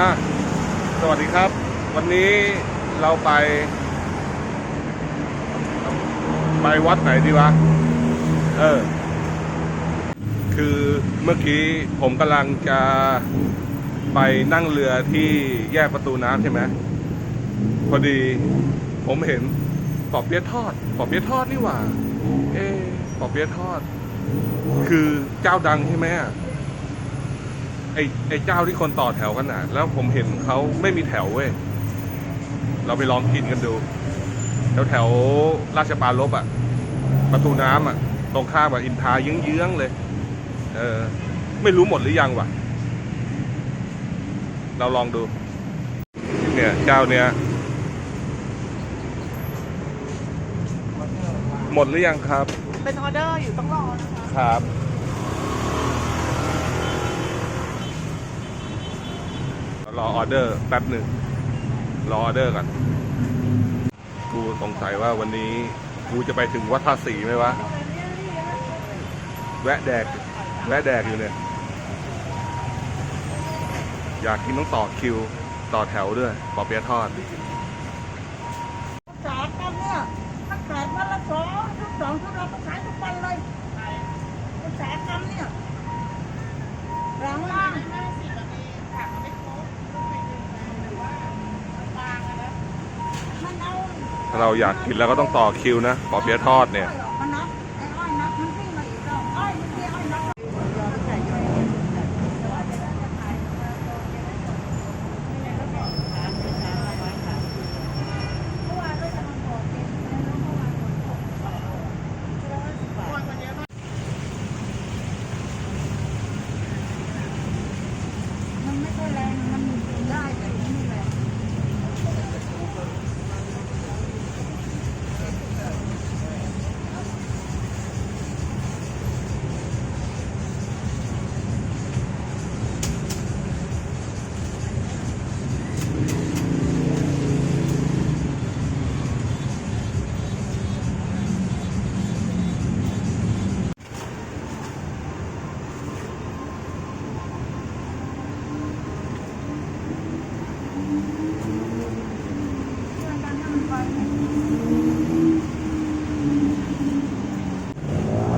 อะสวัสดีครับ วันนี้เราไป ไปวัดไหนดีวะ เออ คือเมื่อกี้ผมกำลังจะไปนั่งเรือที่แยกประตูน้ำใช่ไหมพอดีผมเห็นปอบเปี๊ยะทอดปอบเปี๊ยะทอดนี่หว่า เอ๊ปอบเปี๊ยะทอด คือเจ้าดังใช่ไหม อะไอไอเจ้าที่คนต่อแถวกันอะ แล้วผมเห็นเขาไม่มีแถวเว้ย เราไปลองกินกันดู แถวแถวราชปรารลบอะ ประตูน้ำอะ ตรงข้ามกับอินทราเยื้องๆเลย เออ ไม่รู้หมดหรือยังวะ เราลองดู เนี่ยเจ้าเนี้ยหมดหรือยังครับ เป็นออเดอร์อยู่ต้องรอนะคะ ครับ รอออเดอร์แป๊บหนึ่งรอออเดอร์ก่อนกูสงสัยว่าวันนี้กูจะไปถึงวัดภาษีไหมวะ แวะแดก แวะแดกอยู่เนี่ย อยากกินต้องต่อคิว ต่อแถวด้วยปอเปี๊ยะทอด สามกันเนี่ยถ้าแปดวันละสองทุกสองทุกเราก็ขายทุกวันเลยเป็นแสนกรัมเนี่ยหลังล่างมันเอา ถ้า เราอยากกินแล้วก็ต้องต่อคิวนะปอเปี๊ยะทอดเนี่ย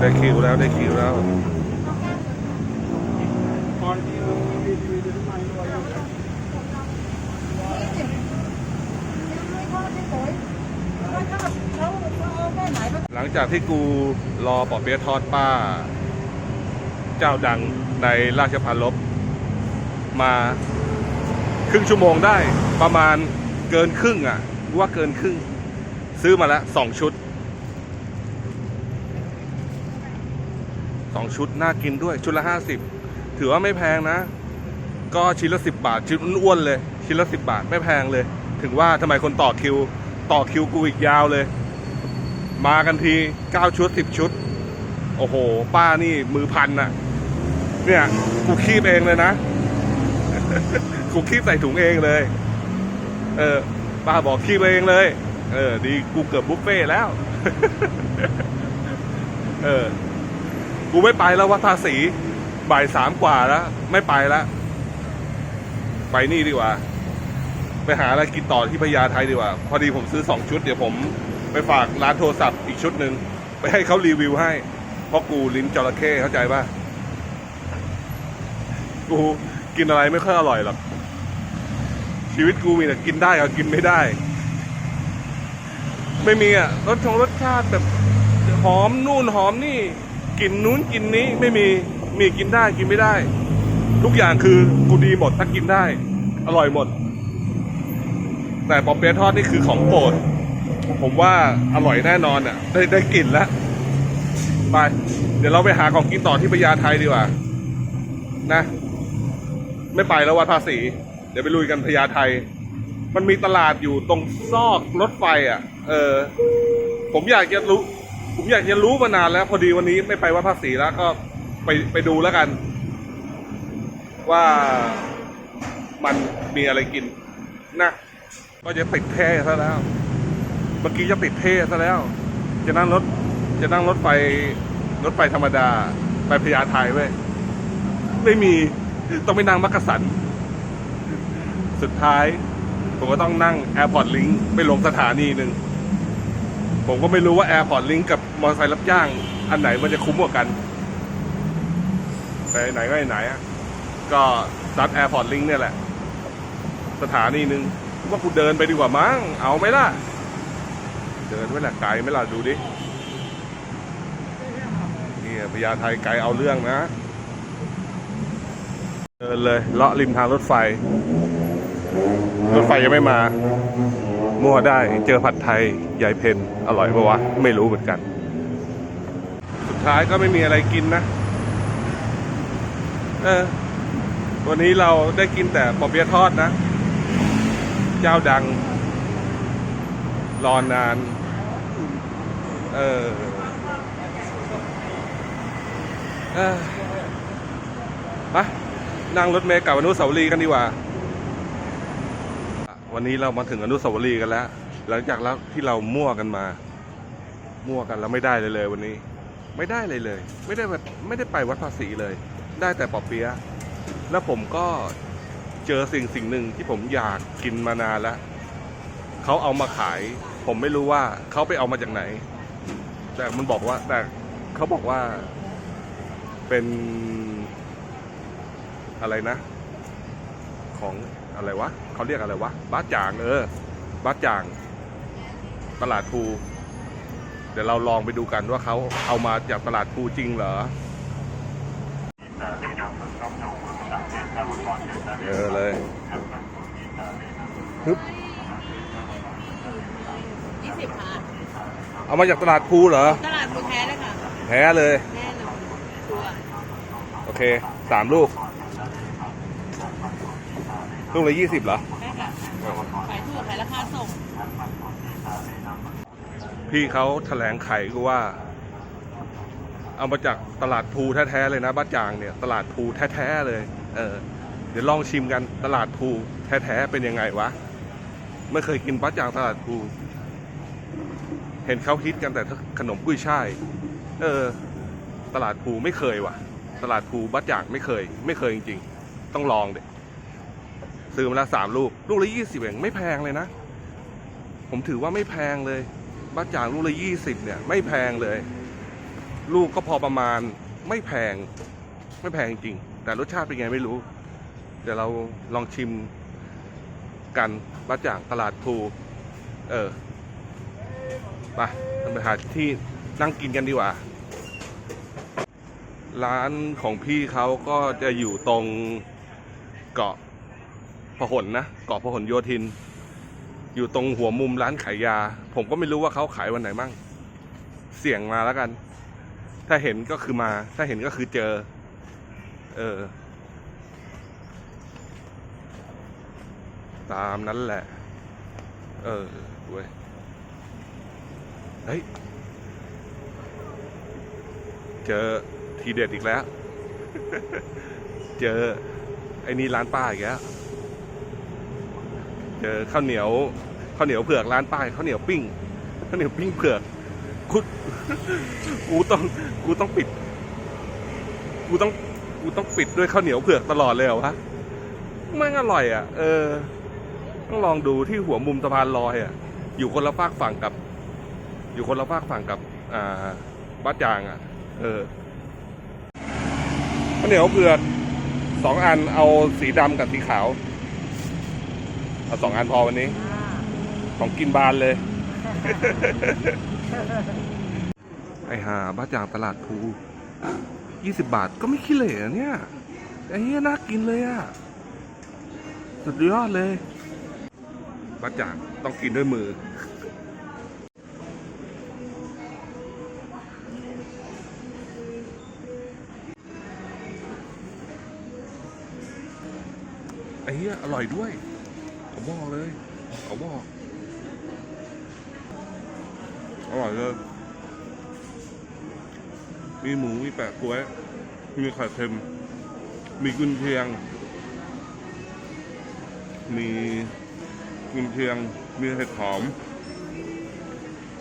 ได้คิวแล้วได้คิวแล้วหลังจากที่กูรอปอเปี๊ยะทอดป้า เจ้าดังในราชพันลบมาครึ่งชั่วโมงได้ประมาณเกินครึ่งอะว่าเกินครึ่ง ซื้อมาแล้วสองชุด สองชุดน่ากินด้วยชุดละห้าสิบถือว่าไม่แพงนะ ก็ชิ้นละสิบบาท ชิ้นอ้วนเลย ชิ้นละสิบบาทไม่แพงเลย ถึงว่าทำไมคนต่อคิว ต่อคิวกูอีกยาวเลย มากันทีเก้าชุดสิบชุด โอ้โห ป้านี่มือพันน่ะเนี่ยกูคีบเองเลยนะกูคีบใส่ถุงเองเลย เออป้าบอกคีบเองเลย เออ ดีกูเกือบบุฟเฟ่แล้ว เออ กูไม่ไปแล้ววัดภาษีบ่ายสามกว่าแล้ว ไม่ไปแล้วไปนี่ดีกว่า ไปหาอะไรกินต่อที่พญาไทยดีกว่า พอดีผมซื้อสองชุด เดี๋ยวผมไปฝากร้านโทรศัพท์อีกชุดหนึ่งไปให้เขารีวิวให้ เพราะกูลิ้นจระเข้เข้าใจป่ะ กูกินอะไรไม่ค่อยอร่อยหรอก ชีวิตกูมีแต่กินได้กับกินไม่ได้ ไม่มีอะรสชงรสชาติแบบหอมนู่นหอมนี่ กินนู้นกินนี้ไม่มีมีกินได้กินไม่ได้ ทุกอย่างคือกูดีหมดถ้ากินได้ อร่อยหมด แต่ปอเปี๊ยะทอดนี่คือของโปรดผมว่าอร่อยแน่นอนอะ ได้ได้กลิ่นแล้วไป เดี๋ยวเราไปหาของกินต่อที่พญาไทดีกว่า นะ ไม่ไปแล้ววัดภาษี เดี๋ยวไปลุยกันพญาไทมันมีตลาดอยู่ตรงซอกรถไฟอะ เออ ผมอยากจะรู้ ผมอยากจะรู้มานานแล้ว พอดีวันนี้ไม่ไปวัดภาษีแล้วก็ไปไปดูแล้วกัน ว่ามันมีอะไรกินนะก็จะติดเท่ซะแล้ว เมื่อกี้จะติดเท่ซะแล้ว จะนั่งรถ จะนั่งรถไฟรถไฟธรรมดา ไปพญาไทเว้ยไม่มีต้องไปนั่งมักกะสัน สุดท้าย ผมก็ต้องนั่ง Airport Link ไปลงสถานีหนึ่ง ผมก็ไม่รู้ว่า Airport Link กับมอเตอร์ไซค์รับจ้าง อันไหนมันจะคุ้มกว่ากัน แต่ไหนก็ไหนอะก็ซัด Airport Link เนี่ยแหละ สถานีหนึ่งว่ากูเดินไปดีกว่ามั้ง เอาไหมล่ะ เดินไหมล่ะไกลไหมล่ะดูดินี่พญาไทยไกลเอาเรื่องนะ เดินเลยเลาะริมทางรถไฟ รถไฟยังไม่มา มั่วได้เจอผัดไทยยายเพนอร่อยปะวะ ไม่รู้เหมือนกัน สุดท้ายก็ไม่มีอะไรกินนะ เออ วันนี้เราได้กินแต่ปอเปี๊ยะทอดนะ เจ้าดัง รอนานเออเออไปนั่งรถเมล์กลับอนุสาวรีย์กันดีกว่า วันนี้เรามาถึงอนุสาวรีย์กันแล้ว หลังจากแล้วที่เรามั่วกันมา มั่วกันแล้วไม่ได้เลยเลยวันนี้ ไม่ได้เลยเลย ไม่ได้แบบไม่ได้ไปวัดภาษีเลย ได้แต่ปอเปี๊ยะแล้วผมก็เจอสิ่งสิ่งหนึ่งที่ผมอยากกินมานานแล้วเขาเอามาขาย ผมไม่รู้ว่าเขาไปเอามาจากไหน แต่มันบอกว่า แต่เขาบอกว่า เป็นอะไรนะ ของ อะไรวะเขาเรียกอะไรวะบ้าจ่างเออบ้าจ่าง ตลาดภูเดี๋ยวเราลองไปดูกันว่าเขาเอามาจากตลาดภูจริงเหรอเออเลยฮึบยี่สิบค่ะเอามาจากตลาดภูเหรอ ตลาดมูแท้เลยค่ะ แท้เลย แน่นอนชัวร์โอเคสามลูก ลูกละยี่สิบเหรอใช่ค่ะขายถูกขายราคาส่ง พี่เขาแถลงไขก็ว่า เอามาจากตลาดภูแท้ๆเลยนะบ้านจางเนี่ย ตลาดภูแท้ๆเลย เออ เดี๋ยวลองชิมกันตลาดภูแท้ๆเป็นยังไงวะ ไม่เคยกินบ้านจางตลาดภูเห็นเขาฮิตกันแต่ขนมกุ้ยช่าย เออ ตลาดภูไม่เคยว่ะ ตลาดภูบ้านจางไม่เคย ไม่เคยจริงๆ ต้องลองเด็ ซื้อมาแล้วสามลูก ลูกละยี่สิบเองไม่แพงเลยนะ ผมถือว่าไม่แพงเลยบ้านจางลูกละยี่สิบเนี่ย ไม่แพงเลย ลูกก็พอประมาณไม่แพง ไม่แพงจริง แต่รสชาติเป็นไงไม่รู้ เดี๋ยวเราลองชิมกันบ้านจางตลาดภูเออไปเราไปหาที่นั่งกินกันดีกว่า ร้านของพี่เขาก็จะอยู่ตรงเกาะ พหลนะเกาะพหลโยธิน อยู่ตรงหัวมุมร้านขายยา ผมก็ไม่รู้ว่าเขาขายวันไหนมั่ง เสี่ยงมาแล้วกัน ถ้าเห็นก็คือมา ถ้าเห็นก็คือเจอ เออ ตามนั้นแหละ เออด้วยเฮ้ย เจอทีเด็ดอีกแล้ว เจอไอ้นี่ร้านป้าอีกแล้ว เจอข้าวเหนียวข้าวเหนียวเผือกร้านป้ายข้าวเหนียวปิ้งข้าวเหนียวปิ้งเผือกกูกูต้องกูต้องปิด กูต้องกูต้องปิดด้วยข้าวเหนียวเผือกตลอดเลยเหรอวะแม่งอร่อยอะ เออ ต้องลองดูที่หัวมุมสะพานลอยอะ อยู่คนละฝากฝั่งกับ อยู่คนละฝากฝั่งกับ อ่าบ้านจางอะ เออข้าวเหนียวเผือกสองอันเอาสีดำกับสีขาว เอาสองอันพอวันนี้ ของกินบานเลย ไอหาบ้าจางตลาดภูยี่สิบบาทก็ไม่ขี้เหร่อะเนี่ย ไอ้เนี้ยน่ากินเลยอะสุดยอดเลยบ้าจางต้องกินด้วยมือไอ้เนี้ยอร่อยด้วย ผมบอเลยผมบออร่อยเลย มีหมู มีแปะกล้วย มีไข่เค็ม มีกุนเชียง มีกุนเชียง มีเห็ดหอม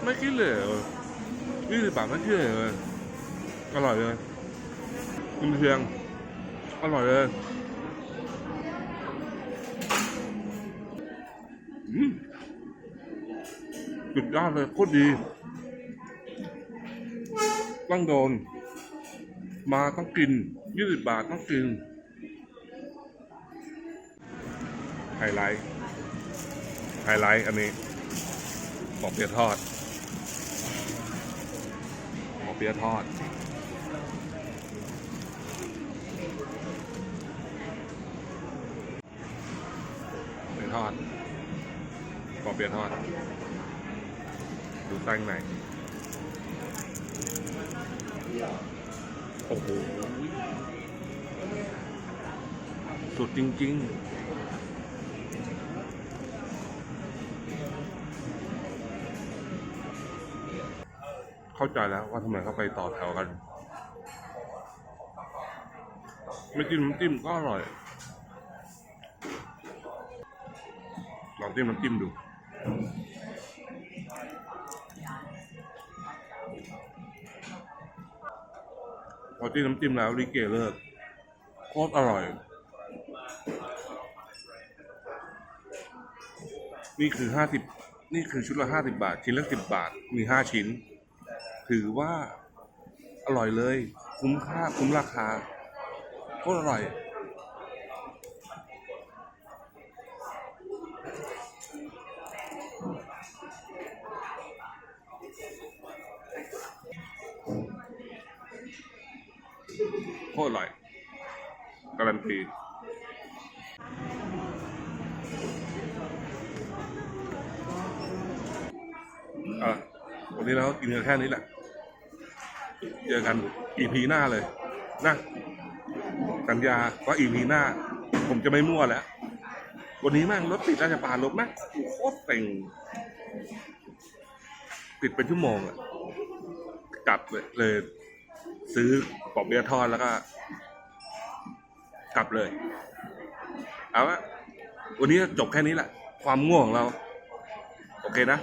ไม่คิดเลยยี่สิบบาทไม่คิดเลย อร่อยเลยกุนเชียง อร่อยเลย จุดยอดเลยโคตรดี ต้องโดน มาต้องกินยี่สิบบาทต้องกินไฮไลท์ไฮไลท์อันนี้ปอกเปี๊ยทอดปอกเปี๊ยทอดเปี๊ยทอดปอกเปี๊ยทอด ดูแป้งในโอ้โหสุดจริงๆเข้าใจแล้วว่าทำไมเขาไปต่อแถวกัน ไม่จิ้มน้ำจิ้มก็อร่อย ลองจิ้มน้ำจิ้มดู พอจิ้มน้ำจิ้มแล้วลิเกเลิกโคตรอร่อย นี่คือห้าสิบนี่คือชุดละห้าสิบาท ชิ้นละสิบบาท มีห้าชิ้น ถือว่าอร่อยเลย คุ้มค่าคุ้มราคาโคตรอร่อย โคตรอร่อย การันตีอะวันนี้เราก็กินกันแค่นี้แหละ เจอกัน EP หน้าเลย นะสัญญาว่า EP หน้า ผมจะไม่มั่วแล้ว วันนี้แม่งรถติดราชปานรถแม่งโคตรเต็งติดเป็นชั่วโมงอะกลับเลยเลย ซื้อปอบเบียร์ทอดแล้วก็ กลับเลย เอาละวันนี้จบแค่นี้แหละ ความง่วงของเรา โอเคนะ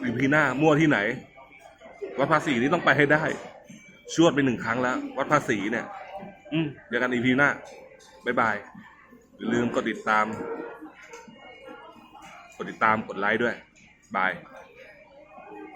อีพีหน้ามั่วที่ไหน วัดภาษีนี่ต้องไปให้ได้ ชวดไปหนึ่งครั้งแล้ว วัดภาษีเนี่ย อืมเดี๋ยวกันอีพีหน้าบ๊ายบายอย่าลืมกดติดตาม กดติดตามกดไลค์ด้วย บาย